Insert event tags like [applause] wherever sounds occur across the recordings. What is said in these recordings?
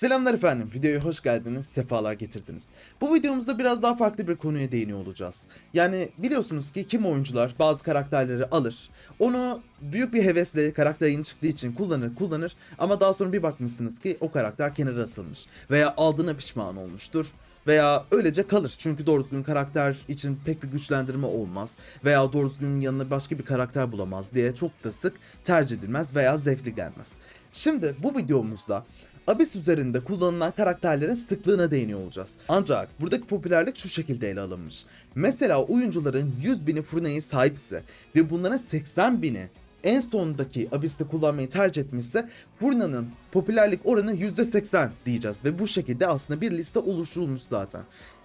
Selamlar efendim, videoya hoş geldiniz, sefalar getirdiniz. Bu videomuzda biraz daha farklı bir konuya değiniyor olacağız. Yani biliyorsunuz ki kim oyuncular bazı karakterleri alır, onu büyük bir hevesle karakter yeni çıktığı için kullanır kullanır ama daha sonra bir bakmışsınız ki o karakter kenara atılmış veya aldığına pişman olmuştur. Veya öylece kalır çünkü doğru düzgün karakter için pek bir güçlendirme olmaz veya doğru düzgün yanına başka bir karakter bulamaz diye çok da sık tercih edilmez veya zevkli gelmez. Şimdi bu videomuzda Abyss üzerinde kullanılan karakterlerin sıklığına değiniyor olacağız. Ancak buradaki popülerlik şu şekilde ele alınmış. Mesela oyuncuların 100 bini Furne'ye sahipse ve bunların 80 bini en sondaki Abyss'te kullanmayı tercih etmişse Furna'nın popülerlik oranı %80 diyeceğiz ve bu şekilde aslında bir liste oluşturulmuş zaten.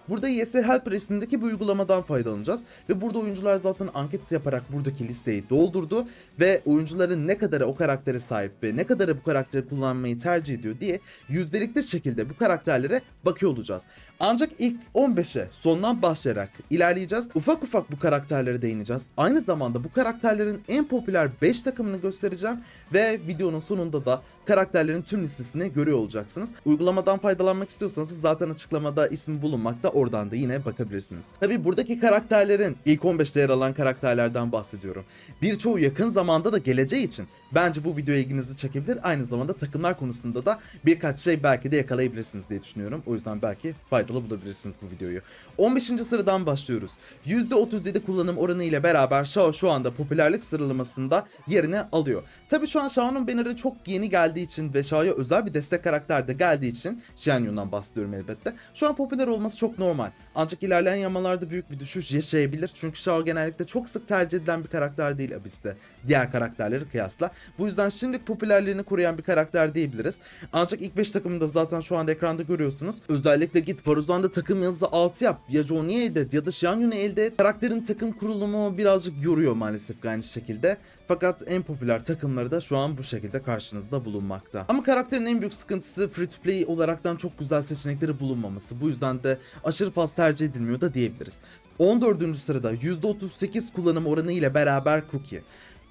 Burada YS Helper isimdeki bir uygulamadan faydalanacağız ve burada oyuncular zaten anket yaparak buradaki listeyi doldurdu ve oyuncuların ne kadarı o karaktere sahip ve ne kadarı bu karakteri kullanmayı tercih ediyor diye yüzdelikli şekilde bu karakterlere bakıyor olacağız. Ancak ilk 15'e sondan başlayarak ilerleyeceğiz. Ufak ufak bu karakterlere değineceğiz. Aynı zamanda bu karakterlerin en popüler 5 takımını göstereceğim ve videonun sonunda da karakterlerin tüm listesini görüyor olacaksınız. Uygulamadan faydalanmak istiyorsanız zaten açıklamada ismi bulunmakta. Oradan da yine bakabilirsiniz. Tabi buradaki karakterlerin ilk 15'te yer alan karakterlerden bahsediyorum. Birçoğu yakın zamanda da geleceği için bence bu video ilginizi çekebilir. Aynı zamanda takımlar konusunda da birkaç şey belki de yakalayabilirsiniz diye düşünüyorum. O yüzden belki faydalı bulabilirsiniz bu videoyu. 15. sıradan başlıyoruz. %37 kullanım oranı ile beraber Shao şu anda popülerlik sıralamasında yerini alıyor. Tabi şu an Shao'nun banner'ı çok yeni geldiği için ve Shao'ya özel bir destek karakter de geldiği için Xian Yun'dan bahsediyorum elbette. Şu an popüler olması çok normal. Ancak ilerleyen yamalarda büyük bir düşüş yaşayabilir. Çünkü Shao genellikle çok sık tercih edilen bir karakter değil Abyss'te. Diğer karakterleri kıyasla. Bu yüzden şimdilik popülerliğini koruyan bir karakter diyebiliriz. Ancak ilk 5 takımında zaten şu anda ekranda görüyorsunuz. Özellikle git Paruzan'da takım yıldızı 6 yap. Ya Johnny'i elde ya da Xian Yun'u elde et. Karakterin takım kurulumu birazcık yoruyor maalesef aynı şekilde. Fakat en popüler takımları da şu an bu şekilde karşınızda bulunmakta. Ama karakterin en büyük sıkıntısı free to play olaraktan çok güzel seçenekleri bulunmaması. Bu yüzden de aşırı fazla tercih edilmiyor da diyebiliriz. 14. sırada %38 kullanım oranı ile beraber Cookie.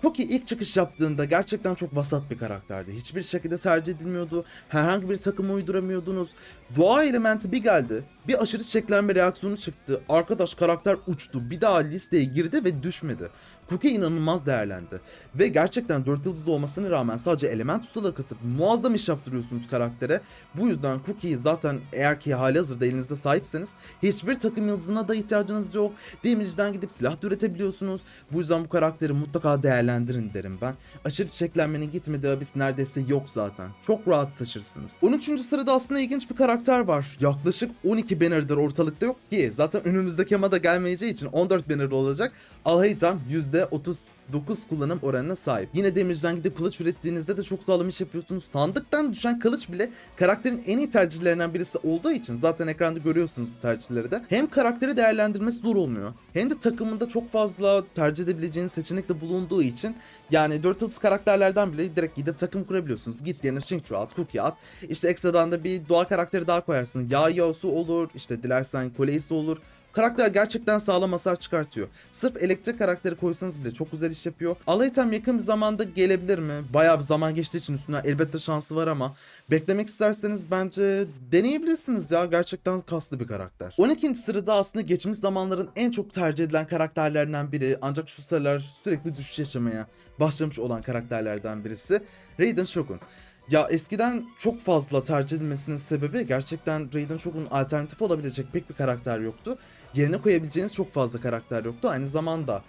Cookie ilk çıkış yaptığında gerçekten çok vasat bir karakterdi. Hiçbir şekilde tercih edilmiyordu. Herhangi bir takıma uyduramıyordunuz. Doğa elementi bir geldi. Bir aşırı çeklenme reaksiyonu çıktı. Arkadaş karakter uçtu. Bir daha listeye girdi ve düşmedi. Cookie inanılmaz değerlendi. Ve gerçekten 4 yıldızlı olmasına rağmen sadece element ustalığı kısıp muazzam iş yaptırıyorsunuz karaktere. Bu yüzden Cookie'yi zaten eğer ki hali hazırda elinizde sahipseniz hiçbir takım yıldızına da ihtiyacınız yok. Damage'den gidip silah da üretebiliyorsunuz. Bu yüzden bu karakteri mutlaka değerlendirin derim ben. Aşırı çeklenmenin gitmediği abis neredeyse yok zaten. Çok rahat taşırsınız. 13. sırada aslında ilginç bir karakter var. Yaklaşık 12 banner'dır ortalıkta yok ki. Zaten önümüzdeki ama da gelmeyeceği için 14 banner olacak. Alhaytam %39 kullanım oranına sahip. Yine demirciden gidip kılıç ürettiğinizde de çok sağlam iş yapıyorsunuz. Sandıktan düşen kılıç bile karakterin en iyi tercihlerinden birisi olduğu için zaten ekranda görüyorsunuz bu tercihleri de. Hem karakteri değerlendirmesi zor olmuyor. Hem de takımında çok fazla tercih edebileceğiniz seçenek de bulunduğu için yani 4 yıldız karakterlerden bile direkt gidip takım kurabiliyorsunuz. Git yerine Shingchu at, Cookie at. İşte ekstradan da bir doğa karakteri daha koyarsın. Yağ Yaosu olur, işte dilersen Koleisi olur. Karakter gerçekten sağlam hasar çıkartıyor. Sırf elektrik karakteri koysanız bile çok güzel iş yapıyor. Alaytem yakın bir zamanda gelebilir mi? Bayağı bir zaman geçtiği için üstüne elbette şansı var ama beklemek isterseniz bence deneyebilirsiniz ya. Gerçekten kaslı bir karakter. 12. sırada aslında geçmiş zamanların en çok tercih edilen karakterlerinden biri ancak şu sıralar sürekli düşüş yaşamaya başlamış olan karakterlerden birisi. Raiden Shogun. Ya eskiden çok fazla tercih edilmesinin sebebi gerçekten Raiden Shogun'un alternatif olabilecek pek bir karakter yoktu. Yerine koyabileceğiniz çok fazla karakter yoktu. Aynı zamanda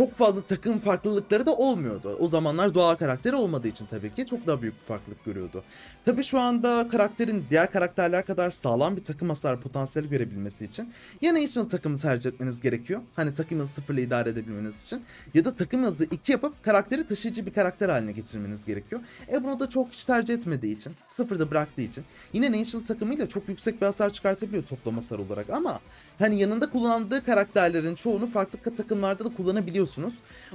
çok fazla takım farklılıkları da olmuyordu. O zamanlar doğal karakteri olmadığı için tabii ki çok daha büyük bir farklılık görüyordu. Tabii şu anda karakterin diğer karakterler kadar sağlam bir takım hasar potansiyeli görebilmesi için ya National takımı tercih etmeniz gerekiyor. Hani takım sıfırla idare edebilmeniz için. Ya da takım hızı 2 yapıp karakteri taşıyıcı bir karakter haline getirmeniz gerekiyor. E bunu da çok kişi tercih etmediği için, sıfırda bıraktığı için. Yine National takımıyla çok yüksek bir hasar çıkartabiliyor toplam hasar olarak ama hani yanında kullandığı karakterlerin çoğunu farklı takımlarda da kullanabiliyorsunuz.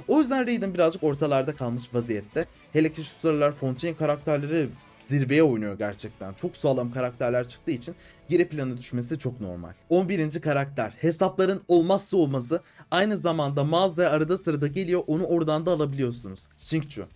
O yüzden Raiden birazcık ortalarda kalmış vaziyette. Hele ki şu sıralar Fontaine karakterleri zirveye oynuyor gerçekten. Çok sağlam karakterler çıktığı için geri plana düşmesi çok normal. 11. karakter. Hesapların olmazsa olmazı. Aynı zamanda mağazaya arada sırada geliyor onu oradan da alabiliyorsunuz. Shingchu.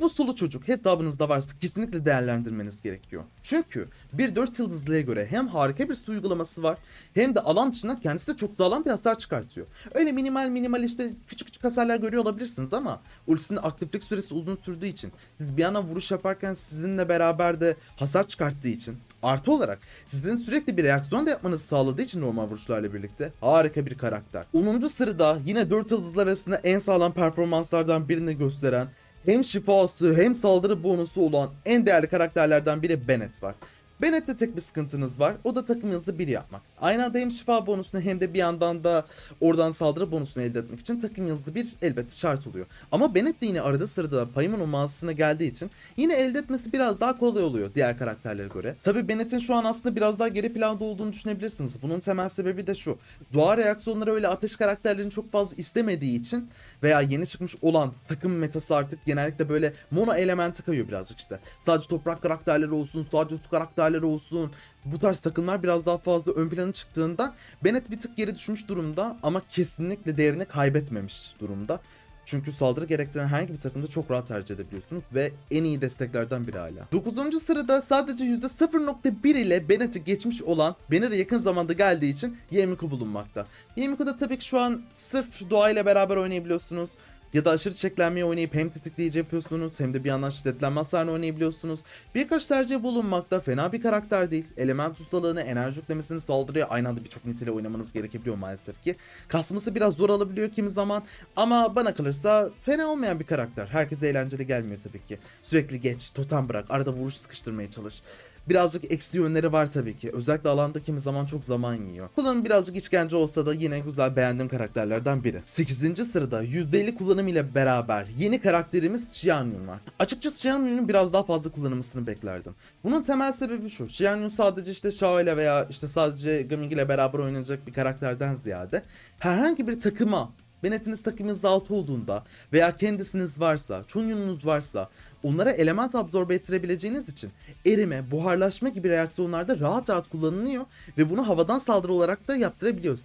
Bu sulu çocuk hesabınızda varsa kesinlikle değerlendirmeniz gerekiyor. Çünkü bir 4 yıldızlıya göre hem harika bir su uygulaması var hem de alan dışında kendisi de çok sağlam bir hasar çıkartıyor. Öyle minimal minimal işte küçük küçük hasarlar görüyor olabilirsiniz ama ultisinin aktiflik süresi uzun sürdüğü için siz bir yana vuruş yaparken sizinle beraber de hasar çıkarttığı için artı olarak sizin sürekli bir reaksiyon da yapmanızı sağladığı için normal vuruşlarla birlikte harika bir karakter. 10. sırada yine 4 yıldızlar arasında en sağlam performanslardan birini gösteren hem şifası hem saldırı bonusu olan en değerli karakterlerden biri Bennett var. Bennett'te tek bir sıkıntınız var. O da takımınızda bir yapmak. Aynı anda hem şifa bonusunu hem de bir yandan da oradan saldırı bonusunu elde etmek için takım yıldızı bir elbette şart oluyor. Ama Bennett de yine arada sırada Paymon'un mağazasına geldiği için yine elde etmesi biraz daha kolay oluyor diğer karakterlere göre. Tabi Bennett'in şu an aslında biraz daha geri planda olduğunu düşünebilirsiniz. Bunun temel sebebi de şu. Doğa reaksiyonları öyle ateş karakterlerini çok fazla istemediği için veya yeni çıkmış olan takım metası artık genellikle böyle mono elementi kayıyor birazcık işte. Sadece toprak karakterleri olsun, sadece su karakterleri olsun. Bu tarz takımlar biraz daha fazla ön plana çıktığından Bennett bir tık geri düşmüş durumda ama kesinlikle değerini kaybetmemiş durumda. Çünkü saldırı gerektiren herhangi bir takımda çok rahat tercih edebiliyorsunuz ve en iyi desteklerden biri hala. 9. sırada sadece %0.1 ile Bennett'i geçmiş olan Banner'a yakın zamanda geldiği için Yemiko bulunmakta. Yemiko'da tabii ki şu an sırf doğayla beraber oynayabiliyorsunuz. Ya da aşırı çeklenmeyi oynayıp hem tetikleyici yapıyorsunuz hem de bir yandan şiddetlenme hasarını oynayabiliyorsunuz. Birkaç tercih bulunmakta fena bir karakter değil. Element ustalığını, enerji yüklemesini saldırıya aynı anda birçok niteliğe oynamanız gerekebiliyor maalesef ki. Kasması biraz zor alabiliyor kimi zaman ama bana kalırsa fena olmayan bir karakter. Herkese eğlenceli gelmiyor tabii ki. Sürekli geç, totem bırak, arada vuruş sıkıştırmaya çalış. Birazcık eksi yönleri var tabii ki. Özellikle alanda kimi zaman çok zaman yiyor. Kullanım birazcık işkence olsa da yine güzel beğendiğim karakterlerden biri. 8. sırada %50 kullanım ile beraber yeni karakterimiz Xianyun var. Açıkçası Xianyun'un biraz daha fazla kullanılmasını beklerdim. Bunun temel sebebi şu. Xianyun sadece işte Shao ile veya işte sadece Gaming ile beraber oynanacak bir karakterden ziyade herhangi bir takıma Bennett'iniz takımınız altı olduğunda veya kendisiniz varsa, Chunyun'unuz varsa onlara element absorbe ettirebileceğiniz için erime, buharlaşma gibi reaksiyonlarda rahat rahat kullanılıyor ve bunu havadan saldırı olarak da yaptırabiliyor.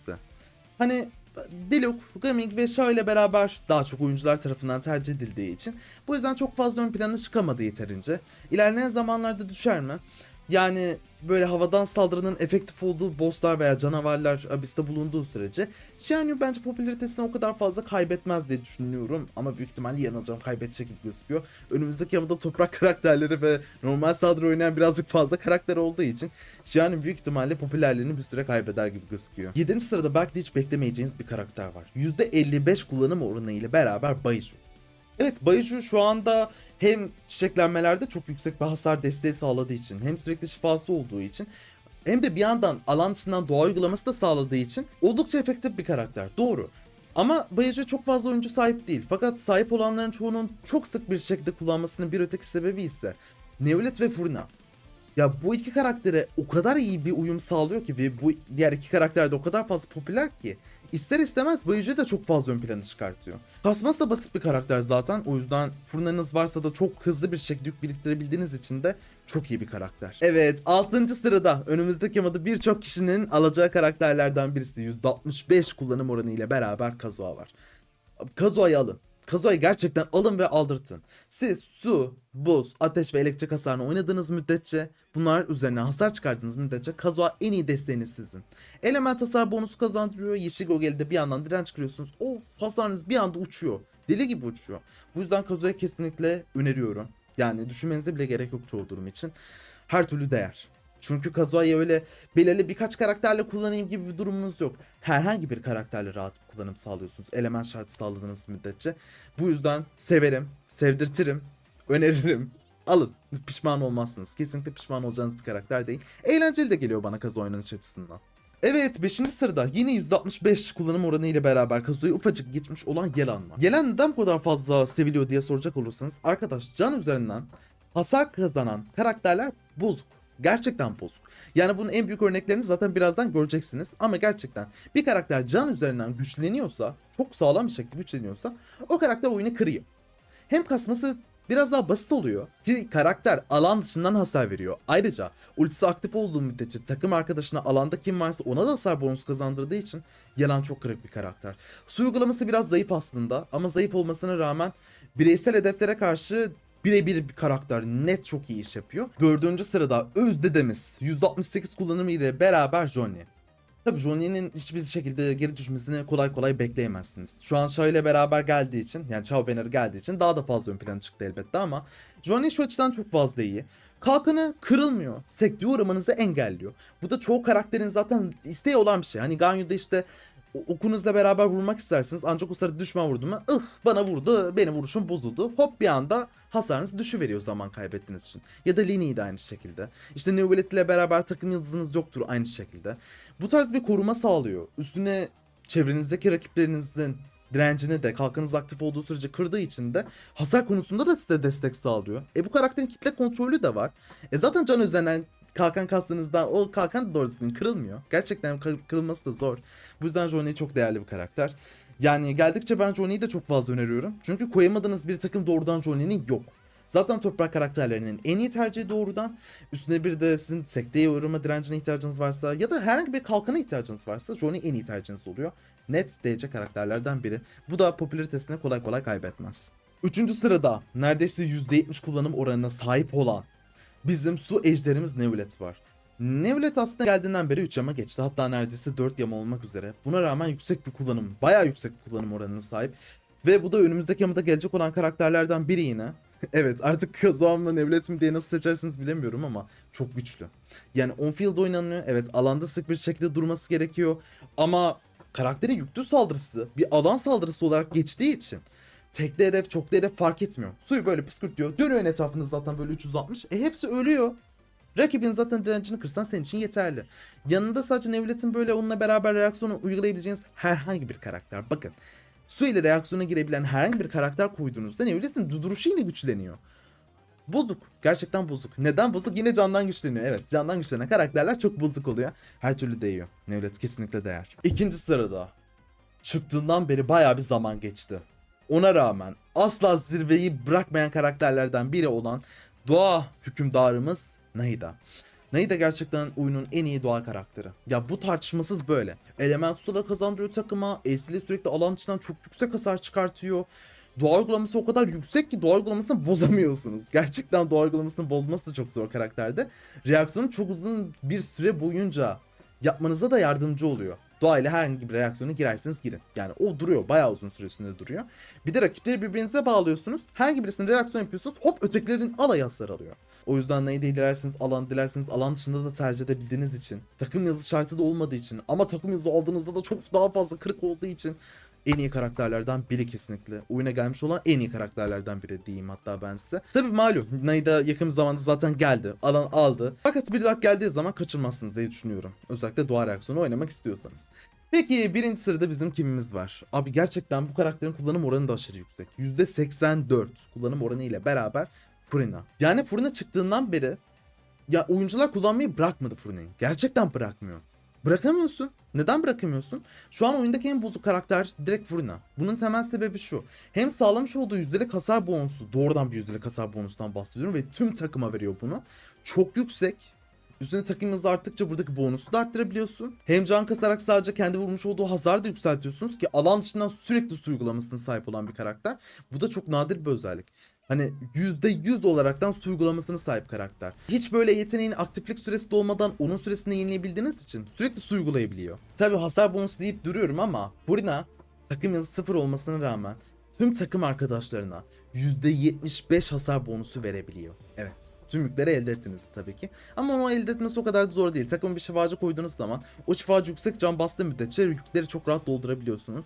Hani Diluc, Gaming ve Shao ile beraber daha çok oyuncular tarafından tercih edildiği için bu yüzden çok fazla ön plana çıkamadı yeterince. İlerleyen zamanlarda düşer mi? Yani böyle havadan saldırının efektif olduğu bosslar veya canavarlar Abyss'te bulunduğu sürece Xianyu bence popülaritesini o kadar fazla kaybetmez diye düşünüyorum. Ama büyük ihtimalle yanılacağım kaybedecek gibi gözüküyor. Önümüzdeki yamada toprak [laughs] karakterleri ve normal saldırı oynayan birazcık fazla karakter olduğu için Xianyu büyük ihtimalle popülerliğini bir süre kaybeder gibi gözüküyor. 7. sırada belki de hiç beklemeyeceğiniz bir karakter var. %55 kullanım oranı ile beraber Baiju. Evet Bayiju şu anda hem çiçeklenmelerde çok yüksek bir hasar desteği sağladığı için hem sürekli şifası olduğu için hem de bir yandan alan dışından doğa uygulaması da sağladığı için oldukça efektif bir karakter. Doğru. Ama Bayaju çok fazla oyuncu sahip değil. Fakat sahip olanların çoğunun çok sık bir şekilde kullanmasının bir öteki sebebi ise Nevlet ve Furna. Ya bu iki karaktere o kadar iyi bir uyum sağlıyor ki ve bu diğer iki karakter de o kadar fazla popüler ki ister istemez Bayucu da çok fazla ön plana çıkartıyor. Kasması da basit bir karakter zaten o yüzden fırınınız varsa da çok hızlı bir şekilde yük biriktirebildiğiniz için de çok iyi bir karakter. Evet 6. sırada önümüzdeki yamada birçok kişinin alacağı karakterlerden birisi %65 kullanım oranı ile beraber Kazuha var. Kazuha'yı alın. Kazuha'yı gerçekten alın ve aldırtın. Siz su, buz, ateş ve elektrik hasarını oynadığınız müddetçe bunlar üzerine hasar çıkardığınız müddetçe Kazuha en iyi desteğiniz sizin. Element hasar bonusu kazandırıyor. Yeşil Gogel'de bir yandan direnç kırıyorsunuz. Of hasarınız bir anda uçuyor. Deli gibi uçuyor. Bu yüzden Kazuha'yı kesinlikle öneriyorum. Yani düşünmenize bile gerek yok çoğu durum için. Her türlü değer. Çünkü Kazuha'yı öyle belirli birkaç karakterle kullanayım gibi bir durumunuz yok. Herhangi bir karakterle rahat bir kullanım sağlıyorsunuz. Element şartı sağladığınız müddetçe. Bu yüzden severim, sevdirtirim, öneririm. Alın. Pişman olmazsınız. Kesinlikle pişman olacağınız bir karakter değil. Eğlenceli de geliyor bana Kazuha oynanış açısından. Evet 5. sırada yine %65 kullanım oranı ile beraber Kazuha'yı ufacık geçmiş olan Yelan var. Yelan neden bu kadar fazla seviliyor diye soracak olursanız arkadaş can üzerinden hasar kazanan karakterler bozuk. Gerçekten bozuk. Yani bunun en büyük örneklerini zaten birazdan göreceksiniz. Ama gerçekten bir karakter can üzerinden güçleniyorsa, çok sağlam bir şekilde güçleniyorsa o karakter oyunu kırıyor. Hem kasması biraz daha basit oluyor ki karakter alan dışından hasar veriyor. Ayrıca ultisi aktif olduğu müddetçe takım arkadaşına alanda kim varsa ona da hasar bonusu kazandırdığı için yalan çok kırık bir karakter. Su uygulaması biraz zayıf aslında ama zayıf olmasına rağmen bireysel hedeflere karşı birebir bir karakter net çok iyi iş yapıyor. Dördüncü sırada öz dedemiz %68 kullanımı ile beraber Johnny. Tabii Johnny'nin hiçbir şekilde geri düşmesini kolay kolay bekleyemezsiniz. Şu an Shaw ile beraber geldiği için yani Shaw Banner geldiği için daha da fazla ön plana çıktı elbette ama Johnny şu açıdan çok fazla iyi. Kalkanı kırılmıyor. Sekteye uğramanızı engelliyor. Bu da çoğu karakterin zaten isteği olan bir şey. Hani Ganyu'da işte okunuzla beraber vurmak istersiniz ancak o sırada düşman vurdu mu ıh bana vurdu benim vuruşum bozuldu hop bir anda hasarınız düşüveriyor zaman kaybettiğiniz için. Ya da Lini'yi de aynı şekilde. İşte Neuvalet ile beraber takım yıldızınız yoktur aynı şekilde. Bu tarz bir koruma sağlıyor. Üstüne çevrenizdeki rakiplerinizin direncini de kalkanınız aktif olduğu sürece kırdığı için de hasar konusunda da size destek sağlıyor. E bu karakterin kitle kontrolü de var. E zaten can üzerinden kalkan kastığınızda o kalkan doğru düzgün kırılmıyor. Gerçekten kır- kırılması da zor. Bu yüzden Johnny çok değerli bir karakter. Yani geldikçe ben Johnny'yi de çok fazla öneriyorum. Çünkü koyamadığınız bir takım doğrudan Johnny'nin yok. Zaten toprak karakterlerinin en iyi tercihi doğrudan. Üstüne bir de sizin sekteye uğrama direncine ihtiyacınız varsa ya da herhangi bir kalkana ihtiyacınız varsa Johnny en iyi tercihiniz oluyor. Net DC karakterlerden biri. Bu da popülaritesini kolay kolay kaybetmez. Üçüncü sırada neredeyse %70 kullanım oranına sahip olan bizim su ejderimiz Nevlet var. Nevlet aslında geldiğinden beri 3 yama geçti. Hatta neredeyse 4 yama olmak üzere. Buna rağmen yüksek bir kullanım, bayağı yüksek bir kullanım oranına sahip. Ve bu da önümüzdeki yamada gelecek olan karakterlerden biri yine. [laughs] evet artık [laughs] Kazuha mı Nevlet mi diye nasıl seçersiniz bilemiyorum ama çok güçlü. Yani on field oynanıyor. Evet alanda sık bir şekilde durması gerekiyor. Ama karakterin yüklü saldırısı bir alan saldırısı olarak geçtiği için tekli hedef çoklu hedef fark etmiyor. Suyu böyle püskürtüyor. Dönüyor etrafında zaten böyle 360. E hepsi ölüyor. Rakibin zaten direncini kırsan senin için yeterli. Yanında sadece Nevlet'in böyle onunla beraber reaksiyonu uygulayabileceğiniz herhangi bir karakter. Bakın su ile reaksiyona girebilen herhangi bir karakter koyduğunuzda Nevlet'in duruşu yine güçleniyor. Bozuk. Gerçekten bozuk. Neden bozuk? Yine candan güçleniyor. Evet candan güçlenen karakterler çok bozuk oluyor. Her türlü değiyor. Nevlet kesinlikle değer. İkinci sırada. Çıktığından beri baya bir zaman geçti. Ona rağmen asla zirveyi bırakmayan karakterlerden biri olan doğa hükümdarımız Nahida. Nahida gerçekten oyunun en iyi doğa karakteri. Ya bu tartışmasız böyle. Elementus'ta da kazandırıyor takıma. Ace'li sürekli alan içinden çok yüksek hasar çıkartıyor. Doğa uygulaması o kadar yüksek ki doğa uygulamasını [laughs] bozamıyorsunuz. Gerçekten doğa uygulamasını bozması da çok zor karakterde. Reaksiyonu çok uzun bir süre boyunca yapmanıza da yardımcı oluyor. Doğayla herhangi bir reaksiyona girerseniz girin. Yani o duruyor. Bayağı uzun süre üstünde duruyor. Bir de rakipleri birbirinize bağlıyorsunuz. Herhangi birisine reaksiyon yapıyorsunuz. Hop ötekilerin alayı hasar alıyor. O yüzden neyi de dilerseniz alan dilerseniz alan dışında da tercih edebildiğiniz için. Takım yazı şartı da olmadığı için. Ama takım yazı aldığınızda da çok daha fazla kırık olduğu için. En iyi karakterlerden biri kesinlikle. Oyuna gelmiş olan en iyi karakterlerden biri diyeyim hatta ben size. Tabi malum Naida yakın zamanda zaten geldi. Alan aldı. Fakat bir dakika geldiği zaman kaçırmazsınız diye düşünüyorum. Özellikle doğa reaksiyonu oynamak istiyorsanız. Peki birinci sırada bizim kimimiz var? Abi gerçekten bu karakterin kullanım oranı da aşırı yüksek. %84 kullanım oranı ile beraber Furina. Yani Furina çıktığından beri ya oyuncular kullanmayı bırakmadı Furina'yı. Gerçekten bırakmıyor. Bırakamıyorsun. Neden bırakamıyorsun? Şu an oyundaki en bozuk karakter direkt Furina. Bunun temel sebebi şu. Hem sağlamış olduğu yüzdelik hasar bonusu, doğrudan bir yüzdelik hasar bonusundan bahsediyorum ve tüm takıma veriyor bunu. Çok yüksek. Üstüne takım hızı arttıkça buradaki bonusu da arttırabiliyorsun. Hem can kasarak sadece kendi vurmuş olduğu hasarı da yükseltiyorsunuz ki alan dışından sürekli su uygulamasına sahip olan bir karakter. Bu da çok nadir bir özellik. Hani %100 olaraktan su uygulamasına sahip karakter. Hiç böyle yeteneğin aktiflik süresi dolmadan onun süresini yenileyebildiğiniz için sürekli su uygulayabiliyor. Tabi hasar bonusu deyip duruyorum ama Burina takım yazı sıfır olmasına rağmen tüm takım arkadaşlarına %75 hasar bonusu verebiliyor. Evet. Tüm yükleri elde ettiniz tabii ki. Ama onu elde etmesi o kadar da zor değil. Takıma bir şifacı koyduğunuz zaman o şifacı yüksek can bastığı müddetçe yükleri çok rahat doldurabiliyorsunuz.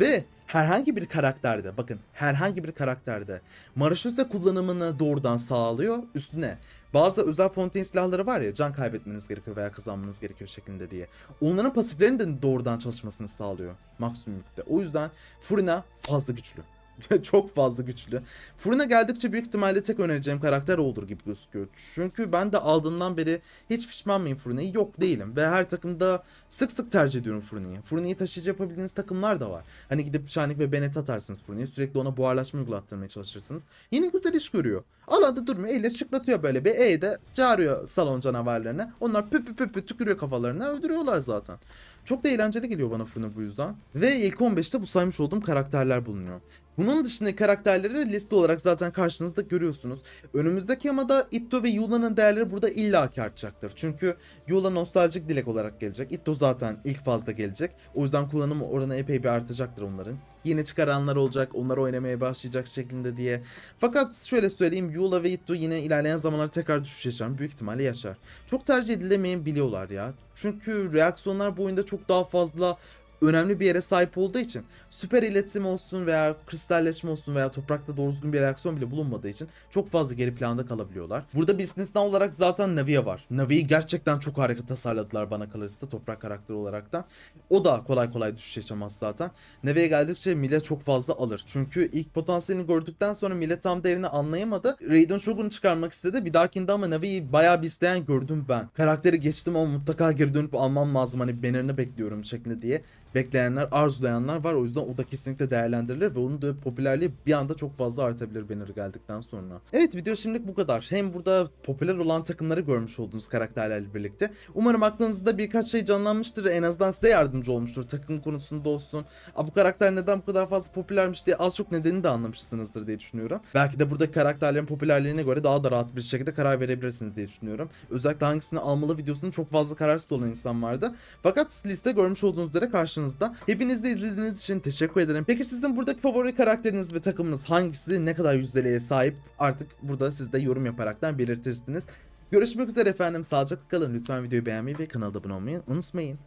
Ve herhangi bir karakterde bakın herhangi bir karakterde Maraşüse kullanımını doğrudan sağlıyor üstüne. Bazı özel fontaine silahları var ya can kaybetmeniz gerekiyor veya kazanmanız gerekiyor şeklinde diye. Onların pasiflerinin de doğrudan çalışmasını sağlıyor maksimum. O yüzden Furina fazla güçlü. [laughs] çok fazla güçlü. Furina geldikçe büyük ihtimalle tek önereceğim karakter o olur gibi gözüküyor. Çünkü ben de aldığımdan beri hiç pişman mıyım Furina'yı? Yok değilim. Ve her takımda sık sık tercih ediyorum Furina'yı. Furina'yı taşıyıcı yapabildiğiniz takımlar da var. Hani gidip Şanik ve Bennett atarsınız Furina'yı. Sürekli ona buharlaşma uygulattırmaya çalışırsınız. Yine güzel iş görüyor. Alanda durmuyor. Elle şıklatıyor böyle bir E'de çağırıyor salon canavarlarını. Onlar püp püp püp tükürüyor kafalarına. Öldürüyorlar zaten. Çok da eğlenceli geliyor bana Furina bu yüzden. Ve ilk 15'te bu saymış olduğum karakterler bulunuyor. Bunun dışındaki karakterleri liste olarak zaten karşınızda görüyorsunuz. Önümüzdeki yamada Itto ve Yula'nın değerleri burada illaki artacaktır. Çünkü Yula nostaljik dilek olarak gelecek. Itto zaten ilk fazla gelecek. O yüzden kullanım oranı epey bir artacaktır onların. Yeni çıkaranlar olacak, onlar oynamaya başlayacak şeklinde diye. Fakat şöyle söyleyeyim Yula ve Itto yine ilerleyen zamanlarda tekrar düşüş yaşar. Büyük ihtimalle yaşar. Çok tercih edilemeyen biliyorlar ya. Çünkü reaksiyonlar bu oyunda çok daha fazla önemli bir yere sahip olduğu için süper iletişim olsun veya kristalleşme olsun veya toprakta doğru düzgün bir reaksiyon bile bulunmadığı için çok fazla geri planda kalabiliyorlar. Burada bir istisna olarak zaten Navi'ye var. Navi'yi gerçekten çok harika tasarladılar bana kalırsa toprak karakteri olarak da. O da kolay kolay düşüş yaşamaz zaten. Navi'ye geldikçe millet çok fazla alır. Çünkü ilk potansiyelini gördükten sonra millet tam değerini anlayamadı. Raiden Shogun'u çıkarmak istedi. Bir dahakinde ama Navi'yi bayağı bir isteyen gördüm ben. Karakteri geçtim ama mutlaka geri dönüp almam lazım. Hani banner'ını bekliyorum şeklinde diye bekleyenler, arzulayanlar var. O yüzden o da kesinlikle değerlendirilir ve onun da popülerliği bir anda çok fazla artabilir banner geldikten sonra. Evet video şimdilik bu kadar. Hem burada popüler olan takımları görmüş olduğunuz karakterlerle birlikte. Umarım aklınızda birkaç şey canlanmıştır. En azından size yardımcı olmuştur takım konusunda olsun. Aa, bu karakter neden bu kadar fazla popülermiş diye az çok nedenini de anlamışsınızdır diye düşünüyorum. Belki de buradaki karakterlerin popülerliğine göre daha da rahat bir şekilde karar verebilirsiniz diye düşünüyorum. Özellikle hangisini almalı videosunda çok fazla kararsız olan insan vardı. Fakat liste görmüş olduğunuz üzere karşınızda. Hepiniz izlediğiniz için teşekkür ederim. Peki sizin buradaki favori karakteriniz ve takımınız hangisi? Ne kadar yüzdeliğe sahip? Artık burada siz de yorum yaparaktan belirtirsiniz. Görüşmek üzere efendim. Sağlıcakla kalın. Lütfen videoyu beğenmeyi ve kanala abone olmayı unutmayın.